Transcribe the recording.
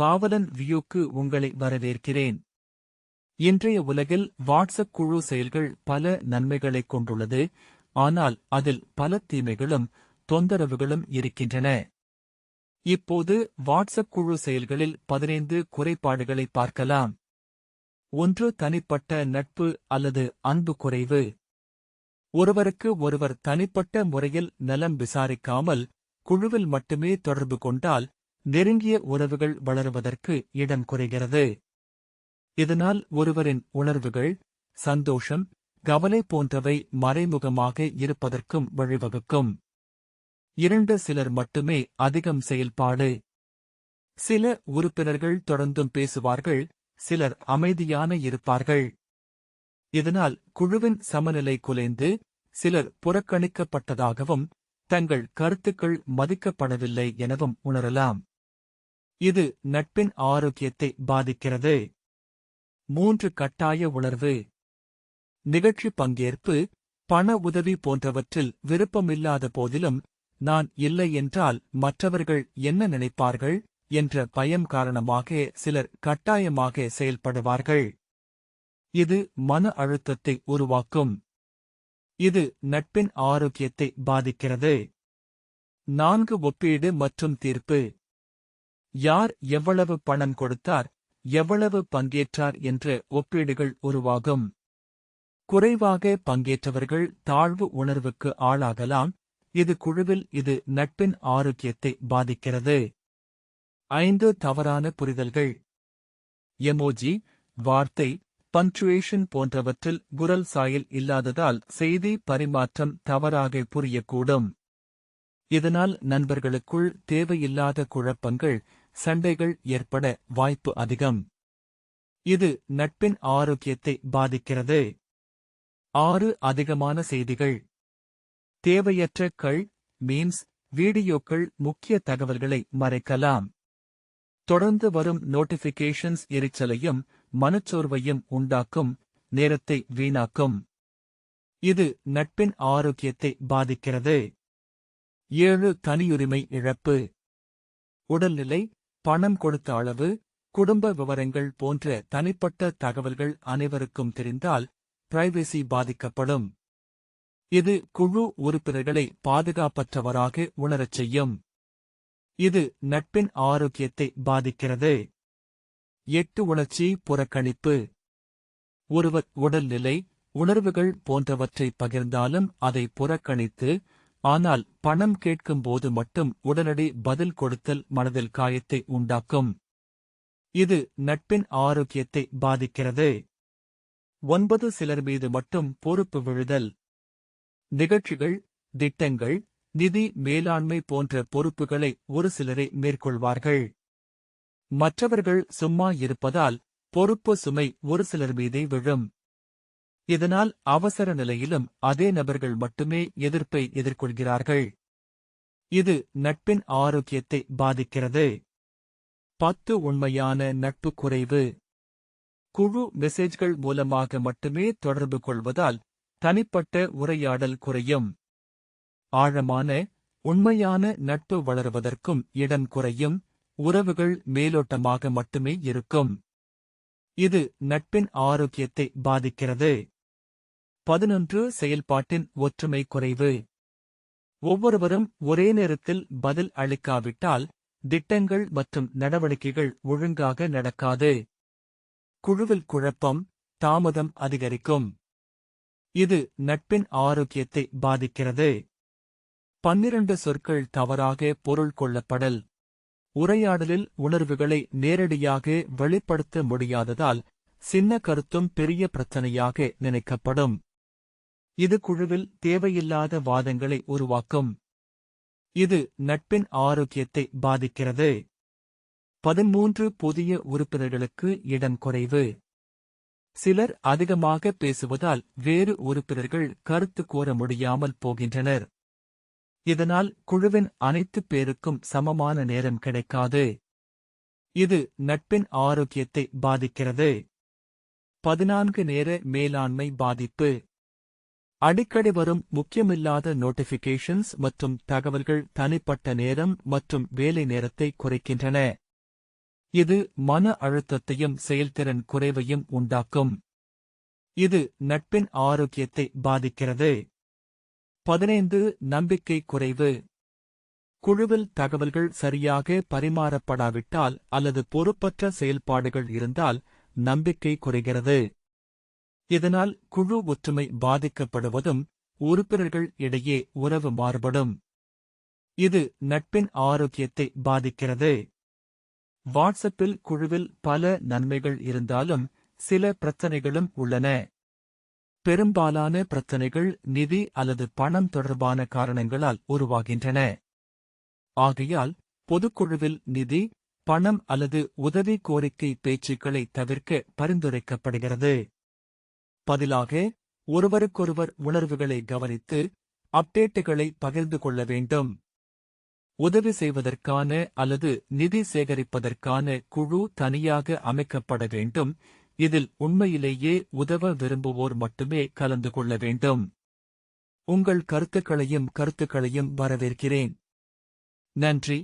பாவலன் வியூக்கு உங்களை வரவேற்கிறேன். இன்றைய உலகில் வாட்ஸ்அப் குழு செயல்கள் பல நன்மைகளைக் கொண்டுள்ளது ஆனால் அதில் பல தீமைகளும் தொந்தரவுகளும் இருக்கின்றன. இப்போது வாட்ஸ்அப் குழு செயல்களில் பதினைந்து குறைபாடுகளை பார்க்கலாம். ஒன்று தனிப்பட்ட நட்பு அல்லது அன்பு குறைவு. ஒருவருக்கு ஒருவர் தனிப்பட்ட முறையில் நலம் விசாரிக்காமல் குழுவில் மட்டுமே தொடர்பு கொண்டால் நெருங்கிய உறவுகள் வளருவதற்கு இடம் குறைகிறது. இதனால் ஒருவரின் உணர்வுகள் சந்தோஷம் கவலை போன்றவை மறைமுகமாக இருப்பதற்கும் வழிவகுக்கும். இரண்டு சிலர் மட்டுமே அதிகம் செயல்பாடு. சில உறுப்பினர்கள் தொடர்ந்தும் பேசுவார்கள் சிலர் அமைதியான இருப்பார்கள். இதனால் குழுவின் சமநிலை குலைந்து சிலர் புறக்கணிக்கப்பட்டதாகவும் தங்கள் கருத்துக்கள் மதிக்கப்படவில்லை எனவும் உணரலாம். இது நட்பின் ஆரோக்கியத்தை பாதிக்கிறது. மூன்று கட்டாய உணர்வு. நிகழ்ச்சி பங்கேற்பு பண உதவி போன்றவற்றில் விருப்பமில்லாத போதிலும் நான் இல்லை என்றால் மற்றவர்கள் என்ன நினைப்பார்கள் என்ற பயம் காரணமாக சிலர் கட்டாயமாக செயல்படுவார்கள். இது மன அழுத்தத்தை உருவாக்கும். இது நட்பின் ஆரோக்கியத்தை பாதிக்கிறது. நான்கு ஒப்பீடு மற்றும் தீர்ப்பு. யார் எவ்வளவு பணம் கொடுத்தார் எவ்வளவு பங்கேற்றார் என்ற ஒப்பீடுகள் உருவாகும். குறைவாக பங்கேற்றவர்கள் தாழ்வு உணர்வுக்கு ஆளாகலாம் இது குழுவில் இது நட்பின் ஆரோக்கியத்தை பாதிக்கிறது. ஐந்து தவறான புரிதல்கள். எமோஜி வார்த்தை பங்க்சுவேஷன் போன்றவற்றில் குரல் சாயல் இல்லாததால் செய்தி பரிமாற்றம் தவறாக புரியக்கூடும். இதனால் நண்பர்களுக்குள் தேவையில்லாத குழப்பங்கள் சண்டைகள் ஏற்பட வாய்ப்பு அதிகம். இது நட்பின் ஆரோக்கியத்தை பாதிக்கிறது. ஆறு அதிகமான செய்திகள். தேவையற்ற கள் மீம்ஸ் வீடியோக்கள் முக்கிய தகவல்களை மறைக்கலாம். தொடர்ந்து வரும் நோட்டிபிகேஷன்ஸ் எரிச்சலையும் மனச்சோர்வையும் உண்டாக்கும் நேரத்தை வீணாக்கும். இது நட்பின் ஆரோக்கியத்தை பாதிக்கிறது. ஏழு தனியுரிமை இழப்பு. உடல்நிலை பணம் கொடுத்த அளவு குடும்ப விவரங்கள் போன்ற தனிப்பட்ட தகவல்கள் அனைவருக்கும் தெரிந்தால் பிரைவசி பாதிக்கப்படும். இது குழு உறுப்பினர்களை பாதுகாப்பற்றவராக உணரச் செய்யும். இது நட்பின் ஆரோக்கியத்தை பாதிக்கிறது. எட்டு உணர்ச்சி புறக்கணிப்பு. ஒருவர் உடல்நிலை உணர்வுகள் போன்றவற்றை பகிர்ந்தாலும் அதை புறக்கணித்து ஆனால் பணம் கேட்கும்போது மட்டும் உடனடி பதில் கொடுத்தல் மனதில் காயத்தை உண்டாக்கும். இது நட்பின் ஆரோக்கியத்தை பாதிக்கிறது. ஒன்பது சிலர் மீது மட்டும் பொறுப்பு விழுதல். நிகழ்ச்சிகள் திட்டங்கள் நிதி மேலாண்மை போன்ற பொறுப்புகளை ஒரு சிலரே மேற்கொள்வார்கள். மற்றவர்கள் சும்மா இருப்பதால் பொறுப்பு சுமை ஒரு சிலர் மீதே விழும். இதனால் அவசர நிலையிலும் அதே நபர்கள் மட்டுமே எதிர்ப்பை எதிர்கொள்கிறார்கள். இது நட்பின் ஆரோக்கியத்தை பாதிக்கிறது. பத்து உண்மையான நட்பு குறைவு. குழு மெசேஜ்கள் மூலமாக மட்டுமே தொடர்பு கொள்வதால் தனிப்பட்ட உரையாடல் குறையும். ஆழமான உண்மையான நட்பு வளருவதற்கும் இடம் குறையும். உறவுகள் மேலோட்டமாக மட்டுமே இருக்கும். இது நட்பின் ஆரோக்கியத்தை பாதிக்கிறது. பதினொன்று செயல்பாட்டின் ஒற்றுமை குறைவு. ஒவ்வொருவரும் ஒரே நேரத்தில் பதில் அளிக்காவிட்டால் திட்டங்கள் மற்றும் நடவடிக்கைகள் ஒழுங்காக நடக்காது. குழுவில் குழப்பம் தாமதம் அதிகரிக்கும். இது நட்பின் ஆரோக்கியத்தை பாதிக்கிறது. பன்னிரண்டு சொற்கள் தவறாக பொருள் கொள்ளப்படல். உரையாடலில் உணர்வுகளை நேரடியாக வெளிப்படுத்த முடியாததால் சின்ன கருத்தும் பெரிய பிரச்சனையாக நினைக்கப்படும். இது குழுவில் தேவையில்லாத வாதங்களை உருவாக்கும். இது நட்பின் ஆரோக்கியத்தை பாதிக்கிறது. பதிமூன்று புதிய உறுப்பினர்களுக்கு இடம் குறைவு. சிலர் அதிகமாக பேசுவதால் வேறு உறுப்பினர்கள் கருத்து கூற முடியாமல் போகின்றனர். இதனால் குழுவின் அனைத்து பேருக்கும் சமமான நேரம் கிடைக்காது. இது நட்பின் ஆரோக்கியத்தை பாதிக்கிறது. பதினான்கு நேர மேலாண்மை பாதிப்பு. அடிக்கடி வரும் முக்கியமில்லாத நோட்டிபிகேஷன்ஸ் மற்றும் தகவல்கள் தனிப்பட்ட நேரம் மற்றும் வேலை நேரத்தை குறைக்கின்றன. இது மன அழுத்தத்தையும் செயல்திறன் குறைவையும் உண்டாக்கும். இது நட்பின் ஆரோக்கியத்தை பாதிக்கிறது. பதினைந்து நம்பிக்கை குறைவு. குழுவில் தகவல்கள் சரியாக பரிமாறப்படாவிட்டால் அல்லது பொறுப்பற்ற செயல்பாடுகள் இருந்தால் நம்பிக்கை குறைகிறது. இதனால் குழு ஒற்றுமை பாதிக்கப்படுவதும் உறுப்பினர்கள் இடையே உறவு மாறுபடும். இது நட்பின் ஆரோக்கியத்தை பாதிக்கிறது. வாட்ஸ்அப்பில் குழுவில் பல நன்மைகள் இருந்தாலும் சில பிரச்சனைகளும் உள்ளன. பெரும்பாலான பிரச்சனைகள் நிதி அல்லது பணம் தொடர்பான காரணங்களால் உருவாகின்றன. ஆகையால் பொதுக்குழுவில் நிதி பணம் அல்லது உதவி கோரிக்கை பேச்சுக்களை தவிர்க்க பரிந்துரைக்கப்படுகிறது. பதிலாக ஒருவருக்கொருவர் உணர்வுகளை கவனித்து அப்டேட்டுகளை பகிர்ந்து கொள்ள வேண்டும். உதவி செய்வதற்கான அல்லது நிதி சேகரிப்பதற்கான குழு தனியாக அமைக்கப்பட வேண்டும். இதில் உண்மையிலேயே உதவ விரும்புவோர் மட்டுமே கலந்து கொள்ள வேண்டும். உங்கள் கருத்துக்களையும் கருத்துக்களையும் வரவேற்கிறேன். நன்றி.